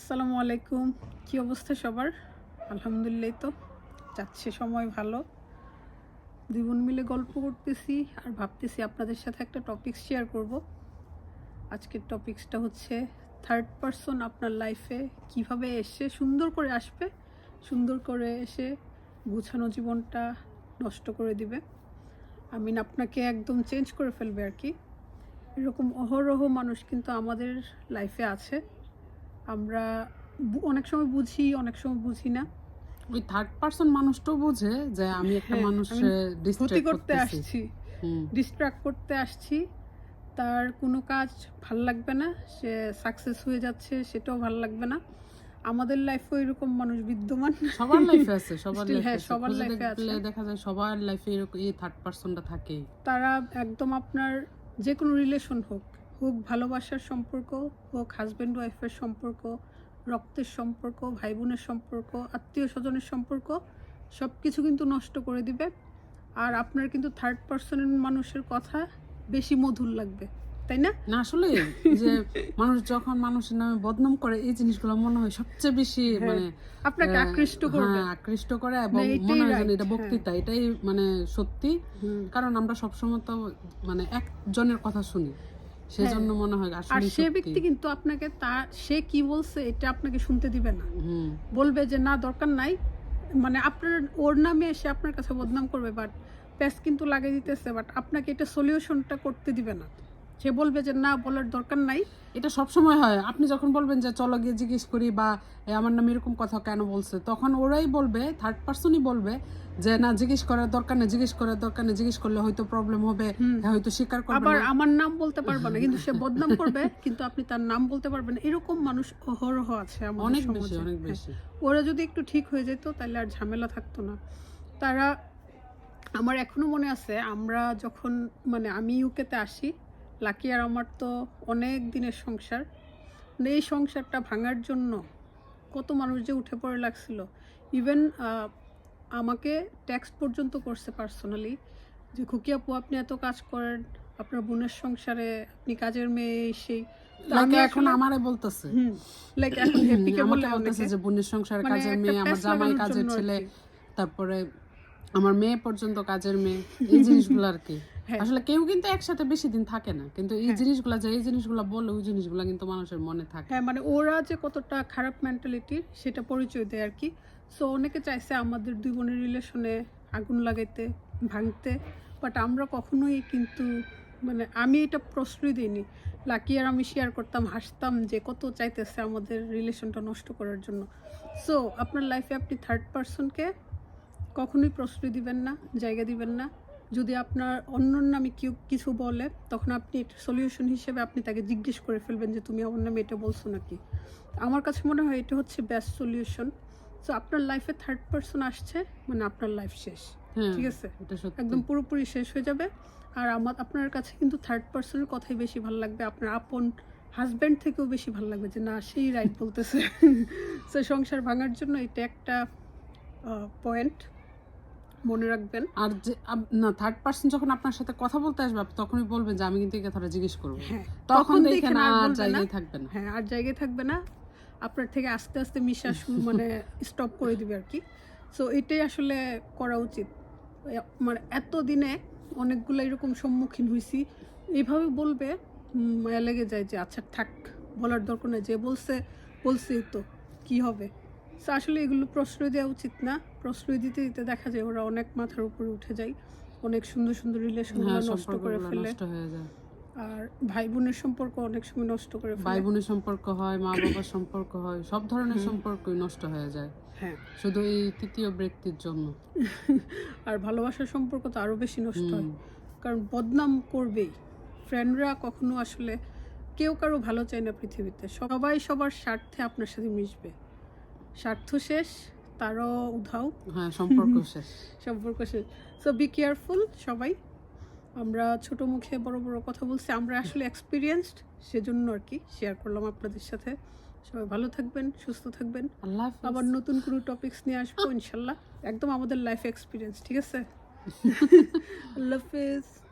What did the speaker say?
আসসালামু আলাইকুম। কি অবস্থা সবার? আলহামদুলিল্লাহ তো। যাচ্ছে সময় ভালো। দুই বোন মিলে গল্প করতেছি আর ভাবতেছি আপনাদের সাথে একটা টপিক শেয়ার করব। আজকের টপিকসটা হচ্ছে থার্ড পারসন আপনার লাইফে কীভাবে এসে সুন্দর করে আসবে, সুন্দর করে এসে গুছানো জীবনটা নষ্ট করে দিবে। আই মিন আপনাকে একদম চেঞ্জ করে ফেলবে আর কি। এরকম অহরহ মানুষ কিন্তু আমাদের লাইফে আছে। আমরা অনেক সময় বুঝি অনেক সময় বুঝি না। ওই থার্ড পার্সন মানুষটাও বোঝে যে আমি একটা হ্যাঁ, মানুষের ক্ষতি ডিস্ট্রাক্ট করতে আসছি ডিস্ট্রাক্ট করতে আসছি। তার কোনো কাজ ভালো লাগবে না সে সাকসেস হয়ে যাচ্ছে সেটাও ভালো লাগবে না। আমাদের লাইফেও এরকম মানুষ বিদ্যমান। সবার লাইফে আছে সবার লাইফে হ্যাঁ, সবার দেখলে আছে। দেখা যায় সবার লাইফে এরকম এই থার্ড পার্সনটা থাকে তারা একদম আপনার যে কোনো রিলেশন হোক হোক ভালোবাসার সম্পর্ক হোক হাজব্যান্ড ওয়াইফের সম্পর্ক রক্তের সম্পর্ক ভাই বোনের সম্পর্ক আত্মীয় স্বজনের সম্পর্ক সব কিছু কিন্তু নষ্ট করে দিবে। আর আপনার কিন্তু থার্ড পার্সনের মানুষের কথা বেশি মধুর লাগবে তাই না? না আসলে যে মানুষ যখন মানুষের নামে বদনাম করে এই জিনিসগুলো মনে হয় সবচেয়ে বেশি হ্যাঁ, মানে আপনাকে আকৃষ্ট করবে। হ্যাঁ, আকৃষ্ট করে এবং মনে হয় এটা হ্যাঁ। বক্তৃতা এটাই মানে সত্যি। কারণ আমরা সবসময় তো মানে একজনের কথা শুনি। সেজন্য মনে হয় আর সে ব্যক্তি কিন্তু আপনাকে তা সে কি বলছে এটা আপনাকে শুনতে দিবে না। বলবে যে না দরকার নাই। মানে আপনার ওর নামে এসে আপনার কাছে বদনাম করবে বাট প্যাস কিন্তু লাগিয়ে দিতেছে বাট আপনাকে এটা সলিউশনটা করতে দিবে না। সে বলবে যে না বলার দরকার নাই। এটা সব সময় হয়। আপনি যখন বলবেন যে চলো গিয়ে জিজ্ঞেস করি বা আমার নাম এরকম কথা কেন বলছে? তখন ওরাই বলবে থার্ড পার্সনই বলবে যে না জিজ্ঞেস করার দরকার নেই জিজ্ঞেস করার দরকার নেই জিজ্ঞেস করলে হয়তো প্রবলেম হবে হ্যাঁ, হয়তো স্বীকার করবে আবার আমার নাম বলতে পারবে না কিন্তু সে বদনাম করবে কিন্তু আপনি তার নাম বলতে পারবেন। এরকম মানুষ অহরহ আছে অনেক বেশি অনেক হ্যাঁ। বেশি ওরা যদি একটু ঠিক হয়ে যেত তাহলে আর ঝামেলা থাকতো না। তারা আমার এখনও মনে আছে আমরা যখন মানে আমি ইউকেতে আসি লাকি আর আমার তো অনেক দিনের সংসার। মানে এই সংসারটা ভাঙার জন্য কত মানুষ যে উঠে পড়ে লাগছিল। ইভেন আমাকে ট্যাক্স পর্যন্ত করছে পার্সোনালি যে খুকি আপু আপনি এত কাজ করেন আপনার বোনের সংসারে আপনি কাজের মেয়ে সেই। এখন আমারে বলতেছে। লাইক এখন হ্যাপিকে বলে বলতেছে যে বোনের সংসারের মানে কাজের মেয়ে আমার জামাই কাজের ছেলে। তারপরে আমার মেয়ে পর্যন্ত কাজের মেয়ে এই জিনিসগুলো আর কি। হ্যাঁ। আসলে কেউ কিন্তু একসাথে বেশি দিন থাকে না কিন্তু এই হ্যাঁ। জিনিসগুলো যে এই জিনিসগুলো বলে ওই জিনিসগুলো কিন্তু মানুষের মনে থাকে। হ্যাঁ মানে ওরা যে কতটা খারাপ মেন্টালিটির সেটা পরিচয় দেয় আর কি। সো অনেকে চাইছে আমাদের দুই বোনের রিলেশনে আগুন লাগাইতে ভাঙতে বাট আমরা কখনোই কিন্তু মানে আমি এটা প্রশ্রয় দিইনি। লাকি আর আমি শেয়ার করতাম হাসতাম যে কত চাইতেছে আমাদের রিলেশনটা নষ্ট করার জন্য। সো আপনার লাইফে আপনি থার্ড পার্সনকে কখনোই প্রশ্রয় দিবেন না জায়গা দিবেন না। যদি আপনার অন্যর নামে কেউ কিছু বলে তখন আপনি সলিউশন হিসেবে আপনি তাকে জিজ্ঞেস করে ফেলবেন যে তুমি আমার নামে এটা বলছো নাকি? আমার কাছে মনে হয় এটা হচ্ছে বেস্ট সলিউশন সো আপনার লাইফে থার্ড পার্সন আসছে মানে আপনার লাইফ শেষ। হ্যাঁ ঠিক আছে? একদম পুরোপুরি শেষ হয়ে যাবে। আর আমার আপনার কাছে কিন্তু থার্ড পার্সনের কথাই বেশি ভালো লাগবে। আপনার আপন হাজব্যান্ড থেকেও বেশি ভালো লাগবে যে না সেই রাইট বলতেছে। সো সংসার ভাঙার জন্য এটা একটা পয়েন্ট মনে রাখবেন। আর যে না থার্ড পার্সন যখন আপনার সাথে কথা বলতে আসবে আপনি তখনই বলবেন যে আমি কিন্তু এই কথাটা জিজ্ঞেস করব। হ্যাঁ তখন দেখেন আর না। জায়গায় থাকবে না। হ্যাঁ আর জায়গায় থাকবে না। আপনার থেকে আস্তে আস্তে মিশা মানে স্টপ করে দিবে আর কি। সো এটাই আসলে করা উচিত। মানে এত দিনে অনেকগুলো এরকম সম্মুখীন হয়েছি এইভাবে বলবে মায়া লেগে যায় যে আচ্ছা থাক বলার দরকার নেই। যে বলছে বলছে তো কি হবে? So আসলে এগুলো প্রশ্রয় দেওয়া উচিত না। প্রশ্রয় দিতে দিতে দেখা যায় ওরা অনেক মাথার উপরে উঠে যায়। অনেক সুন্দর সুন্দর রিলেশন হ্যাঁ নষ্ট করে ফেলে। আর ভাই বোনের সম্পর্ক অনেক সময় নষ্ট করে ভাই বোনের সম্পর্ক হয় মা বাবার সম্পর্ক হয় সব ধরনের সম্পর্কই নষ্ট হয়ে যায়। হ্যাঁ। শুধু এই তৃতীয় ব্যক্তির জন্য। আর ভালোবাসার সম্পর্ক তো আরও বেশি নষ্ট হয়। কারণ বদনাম করবেই। ফ্রেন্ডরা কখনো আসলে কেউ কারও ভালো চায় না পৃথিবীতে। সবাই সবার স্বার্থে আপনার সাথে মিশবে। স্বার্থ শেষ তারও উধাও। হ্যাঁ সম্পর্ক শেষ। সম্পর্ক শেষ। সো বি কেয়ারফুল সবাই। আমরা ছোট মুখে বড় বড় কথা বলছি আমরা আসলে এক্সপিরিয়েন্সড সেজন্য আর কি শেয়ার করলাম আপনাদের সাথে। সবাই ভালো থাকবেন সুস্থ থাকবেন। আল্লাহ আবার নতুন কোনো টপিকস নিয়ে আসব ইনশাল্লাহ। একদম আমাদের লাইফ এক্সপিরিয়েন্স ঠিক আছে? আল্লাহ হাফেজ।